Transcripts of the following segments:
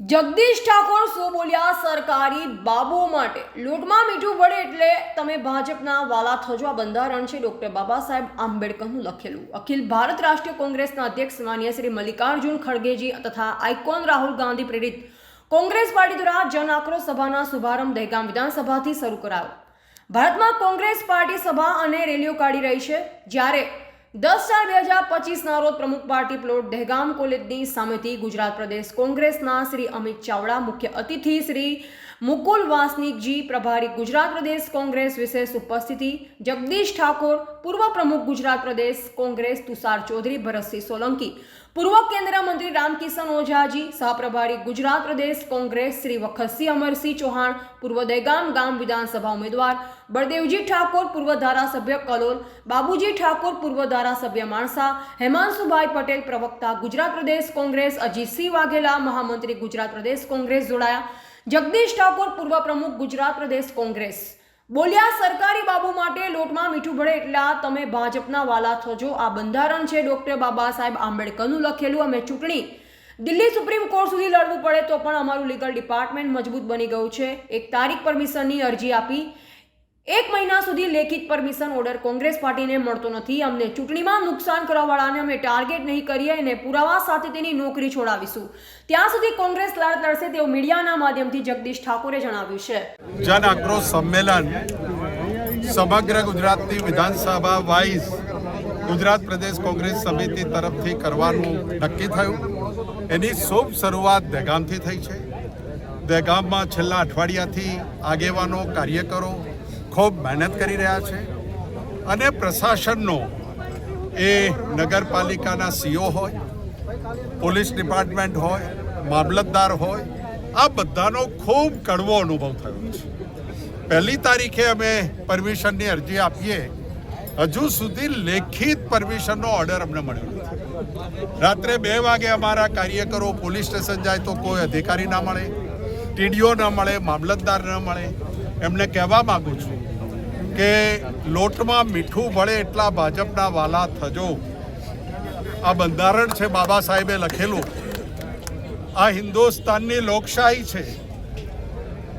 જગદીશ ઠાકોર શું બોલ્યા સરકારી બાબો માટે લૂંટમાં મીઠું પડે એટલે તમે ભાજપના વાલા થજો આ બંધારણ છે. ડોક્ટર બાબા સાહેબ આંબેડકરનું લખેલું. અખિલ ભારત રાષ્ટ્રીય કોંગ્રેસના અધ્યક્ષ માન્ય શ્રી મલ્લિકાર્જુન ખડગેજી તથા આઇકોન રાહુલ ગાંધી પ્રેરિત કોંગ્રેસ પાર્ટી દ્વારા જન આક્રોશ સભાના શુભારંભ દહેગામ વિધાનસભાથી શરૂ કરાયો. ભારતમાં કોંગ્રેસ પાર્ટી સભા અને રેલીઓ કાઢી રહી છે. જ્યારે દસ ચાર બે હજાર પચીસના રોજ પ્રમુખ પાર્ટી પ્લોટ દહેગામ કોલેજની સામેથી ગુજરાત પ્રદેશ કોંગ્રેસના શ્રી અમિત ચાવડા મુખ્ય અતિથિ શ્રી મુકુલ વાસનિકજી પ્રભારી ગુજરાત પ્રદેશ કોંગ્રેસ વિશેષ ઉપસ્થિતિ જગદીશ ઠાકોર પૂર્વ પ્રમુખ ગુજરાત પ્રદેશ કોંગ્રેસ તુષાર ચૌધરી ભરતસિંહ સોલંકી પૂર્વ કેન્દ્રીય મંત્રી રામકિશન ઓઝાજી સહપ્રભારી ગુજરાત પ્રદેશ કોંગ્રેસ શ્રી વખતસિંહ અમરસિંહ ચૌહાણ પૂર્વ દહેગામ ગામ વિધાનસભા ઉમેદવાર બળદેવજી ઠાકોર પૂર્વ ધારાસભ્ય કલોલ બાબુજી ઠાકોર પૂર્વ ધારાસભ્ય માણસા હેમાંશુભાઈ પટેલ પ્રવક્તા ગુજરાત પ્રદેશ કોંગ્રેસ અજીતસિંહ વાઘેલા મહામંત્રી ગુજરાત પ્રદેશ કોંગ્રેસ જોડાયા જગદીશ ઠાકોર પૂર્વ પ્રમુખ ગુજરાત પ્રદેશ કોંગ્રેસ. બોલ્યા, સરકારી બાબુ માટે લોટમાં મીઠું ભળે એટલા તમે ભાજપના વાલા થજો આ બંધારણ છે, ડોક્ટર બાબા સાહેબ આંબેડકરનું લખેલું. અમે ચૂંટણી દિલ્હી સુપ્રીમ કોર્ટ સુધી લડવું પડે તો પણ અમારું લીગલ ડિપાર્ટમેન્ટ મજબૂત બની ગયું છે. એક તારીખ પરમિશનની અરજી આપી. એક મહિના સુધી લેખિત પરમિશન ઓર્ડર કોંગ્રેસ પાર્ટીને મળતો નથી. અમને ચૂંટણીમાં નુકસાન કરવાવાળાને અમે ટાર્ગેટ નહીં કરીએ અને પુરાવા સાથે તેની નોકરી છોડાવીશું. ત્યાં સુધી કોંગ્રેસ લડત લડશે તેવું મીડિયાના માધ્યમથી જગદીશ ઠાકોરે જણાવ્યું છે. જન આક્રોશ સંમેલન સમગ્ર ગુજરાતની વિધાનસભા વાઇઝ ગુજરાત પ્રદેશ કોંગ્રેસ સમિતિ તરફથી કરવાનું નક્કી થયું. એની શુભ શરૂઆત દહેગામથી થઈ છે. દહેગામમાં છેલ્લા અઠવાડિયાથી આગેવાનો, કાર્યકરો ખૂબ મહેનત કરી રહ્યા છે અને પ્રશાસનનો એ નગરપાલિકાના સીઓ હોય, પોલીસ ડિપાર્ટમેન્ટ હોય, મામલતદાર હોય, આ બધાનો ખૂબ કડવો અનુભવ થયો છે. પહેલી તારીખે અમે પરમિશનની અરજી આપીએ, હજુ સુધી લેખિત પરમિશનનો ઓર્ડર અમને મળ્યો રાત્રે બે વાગે અમારા કાર્યકરો પોલીસ સ્ટેશન જાય તો કોઈ અધિકારી ના મળે, ટીડીઓ ન મળે, મામલતદાર ન મળે એમને કહેવા માગું છું કે લોટમાં મીઠું ભળે એટલા ભાજપના વાલા થજો. આ બંધારણ છે બાબા સાહેબે લખેલું. આ હિન્દુસ્તાનની લોકશાહી છે.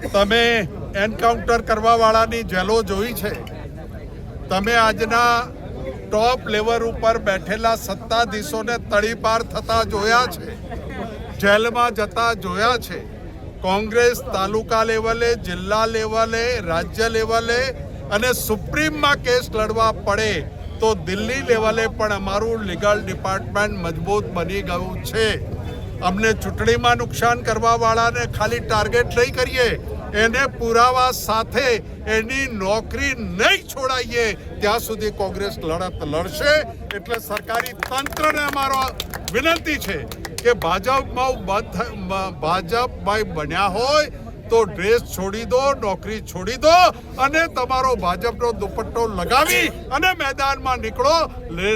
તમે એન્કાઉન્ટર કરવાવાળાની જેલો જોઈ છે. તમે આજના ટોપ લેવલ ઉપર બેઠેલા સત્તાધીશોને તળીપાર થતા જોયા છે. જેલમાં જતા જોયા છે. કોંગ્રેસ તાલુકા લેવલે, જિલ્લા લેવલે, રાજ્ય લેવલે અને સુપ્રીમમાં કેસ લડવા પડે તો દિલ્હી લેવલે પણ અમારું લીગલ ડિપાર્ટમેન્ટ મજબૂત બની ગયું છે. અમને ચૂંટણીમાં નુકસાન કરવાવાળાને ખાલી ટાર્ગેટ નહીં કરીએ, એને પુરાવા સાથે એની નોકરી નહીં છોડાઈએ, ત્યાં સુધી કોંગ્રેસ લડત લડશે. એટલે સરકારી તંત્રને અમારો વિનંતી છે કે ભાજપમાં ભાજપમાં બન્યા હોય તો ડ્રેસ છોડી દો, નોકરી છોડી દો અને તમારો ભાજપનો દુપટ્ટો લગાવી અને મેદાનમાં નીકળો.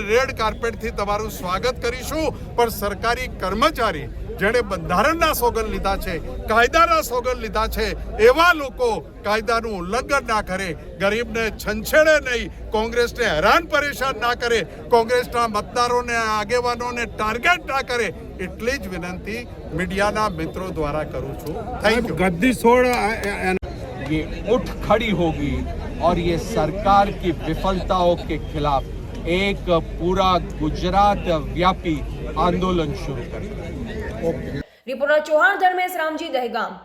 રેડ કાર્પેટથી તમારું સ્વાગત કરીશું. પણ સરકારી કર્મચારી જેણે બંધારણના સોગંદ લીધા છે, કાયદાના સોગંદ લીધા છે, એવા લોકો કાયદાનું ઉલ્લંઘન ના કરે. ગરીબને છંછેડે નહીં કોંગ્રેસને હેરાન પરેશાન ના કરે કોંગ્રેસના મતદારોને આગેવાનોને ટાર્ગેટ ના કરે એટલી જ વિનંતી મીડિયાના મિત્રો દ્વારા કરું છું થેન્ક યુ गद्दी छोड़ आ- आ- आ- ये उठ खड़ी होगी और ये सरकार की विफलताओं के खिलाफ एक पूरा गुजरात व्यापी आंदोलन शुरू करेगा રિપોર્ટર ચૌહાણ ધર્મેશ રામજી દહેગામ